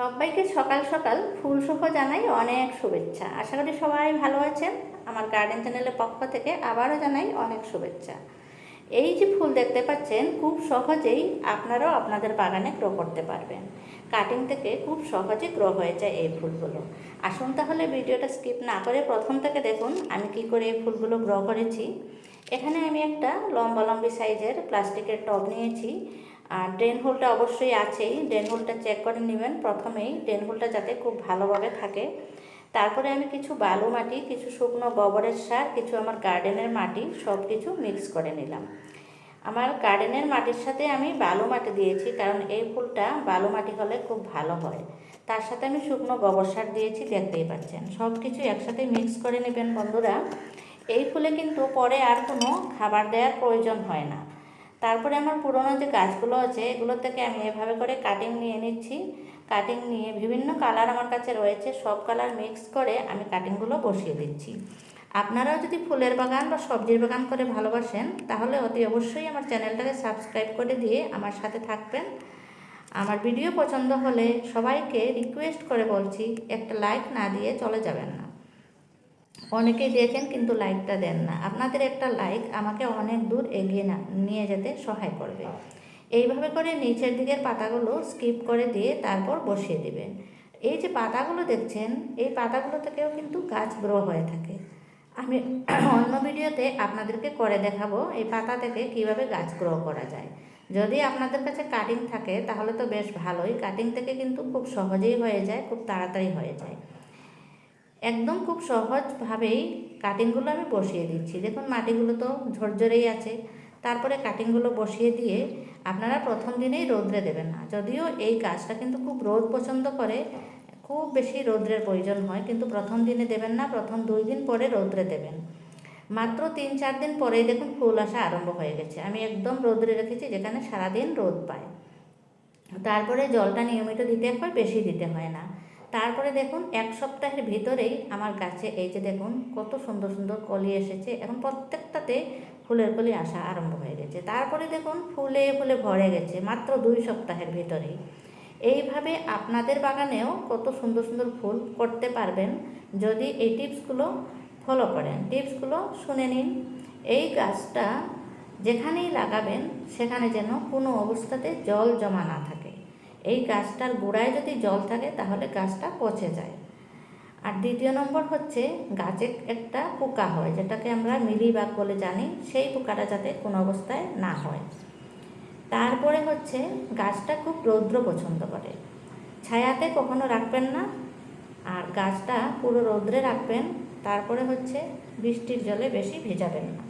সবাইকে সকাল সকাল ফুল সহ জানাই অনেক শুভেচ্ছা। আশা করি সবাই ভালো আছেন। আমার গার্ডেন চ্যানেলের পক্ষ থেকে আবারও জানাই অনেক শুভেচ্ছা। এই যে ফুল দেখতে পাচ্ছেন, খুব সহজেই আপনারাও আপনাদের বাগানে গ্রো করতে পারবেন। কাটিং থেকে খুব সহজে গ্রো হয়ে যায় এই ফুলগুলো। আসুন তাহলে ভিডিওটা স্কিপ না করে প্রথম থেকে দেখুন আমি কি করে এই ফুলগুলো গ্রো করেছি। এখানে আমি একটা লম্বা লম্বি সাইজের প্লাস্টিকের টব নিয়েছি। আর ড্রেন হোলটা অবশ্যই আছেই। ড্রেন হোলটা চেক করে নেবেন। প্রথমেই ড্রেন হোলটা যাতে খুব ভালোভাবে থাকে। তারপরে আমি কিছু বালু মাটি, কিছু শুকনো গোবরের সার, কিছু আমার গার্ডেনের মাটি সব কিছু মিক্স করে নিলাম। আমার গার্ডেনের মাটির সাথে আমি বালু মাটি দিয়েছি, কারণ এই ফুলটা বালু মাটি হলে খুব ভালো হয়। তার সাথে আমি শুকনো গোবর সার দিয়েছি, দেখতেই পাচ্ছেন। সব কিছু একসাথে মিক্স করে নেবেন বন্ধুরা। এই ফুলে কিন্তু পরে আর কোনো খাবার দেওয়ার প্রয়োজন হয় না। তারপরে আমার পুরোনো যে গাছগুলো আছে, এগুলো থেকে আমি এভাবে করে কাটিং নিয়ে নিচ্ছি। কাটিং নিয়ে বিভিন্ন কালার আমার কাছে রয়েছে, সব কালার মিক্স করে আমি কাটিংগুলো বসিয়ে দিচ্ছি। আপনারাও যদি ফুলের বাগান বা সবজির বাগান করে ভালোবাসেন, তাহলে অতি অবশ্যই আমার চ্যানেলটাকে সাবস্ক্রাইব করে দিয়ে আমার সাথে থাকবেন। আমার ভিডিও পছন্দ হলে সবাইকে রিকোয়েস্ট করে বলছি, একটা লাইক না দিয়ে চলে যাবেন না। অনেকেই দেখেন কিন্তু লাইকটা দেন না। আপনাদের একটা লাইক আমাকে অনেক দূর এগিয়ে না, নিয়ে যেতে সহায় করবে। এইভাবে করে নিচের দিকের পাতাগুলো স্কিপ করে দিয়ে তারপর বসিয়ে দিবেন। এই যে পাতাগুলো দেখছেন, এই পাতাগুলো থেকেও কিন্তু গাছ গ্রো হয়ে থাকে। আমি অন্য ভিডিওতে আপনাদেরকে করে দেখাবো এই পাতা থেকে কীভাবে গাছ গ্রো করা যায়। যদি আপনাদের কাছে কাটিং থাকে, তাহলে তো বেশ ভালোই। কাটিং থেকে কিন্তু খুব সহজেই হয়ে যায়, খুব তাড়াতাড়ি হয়ে যায়। একদম খুব সহজভাবেই কাটিংগুলো আমি বসিয়ে দিচ্ছি। দেখুন মাটিগুলো তো ঝরঝরেই আছে। তারপরে কাটিংগুলো বসিয়ে দিয়ে আপনারা প্রথম দিনেই রোদ্রে দেবেন না। যদিও এই গাছটা কিন্তু খুব রোদ পছন্দ করে, খুব বেশি রৌদ্রের প্রয়োজন হয়, কিন্তু প্রথম দিনে দেবেন না, প্রথম দুই দিন পরে রৌদ্রে দেবেন। মাত্র তিন চার দিন পরেই দেখুন ফুল আসা আরম্ভ হয়ে গেছে। আমি একদম রোদ্রে রেখেছি, যেখানে সারাদিন রোদ পায়। তারপরে জলটা নিয়মিত দিতে হয়, বেশি দিতে হয় না। তারপরে দেখুন, এক সপ্তাহের ভিতরেই আমার গাছে এই যে দেখুন, কত সুন্দর সুন্দর কলি এসেছে। এখন প্রত্যেকটাতে ফুলের কলি আসা আরম্ভ হয়ে গেছে। তারপরে দেখুন, ফুলে ফুলে ভরে গেছে, মাত্র দুই সপ্তাহের ভিতরেই। এইভাবে আপনাদের বাগানেও কত সুন্দর সুন্দর ফুল করতে পারবেন যদি এই টিপসগুলো ফলো করেন। টিপসগুলো শুনে নিন। এই গাছটা যেখানেই লাগাবেন, সেখানে যেন কোনো অবস্থাতে জল জমা না থাকে। এই গাছটার গোড়ায় যদি জল থাকে তাহলে গাছটা পচে যায়। আর দ্বিতীয় নম্বর হচ্ছে গাছে একটা পোকা হয়, যেটাকে আমরা মিলিবাগ বলে জানি, সেই পোকাটা যাতে কোনো অবস্থায় না হয়। তারপরে হচ্ছে গাছটা খুব রৌদ্র পছন্দ করে। ছায়াতে কখনো রাখবেন না, আর গাছটা পুরো রৌদ্রে রাখবেন, তারপরে হচ্ছে বৃষ্টির জলে বেশি ভেজাবেন না।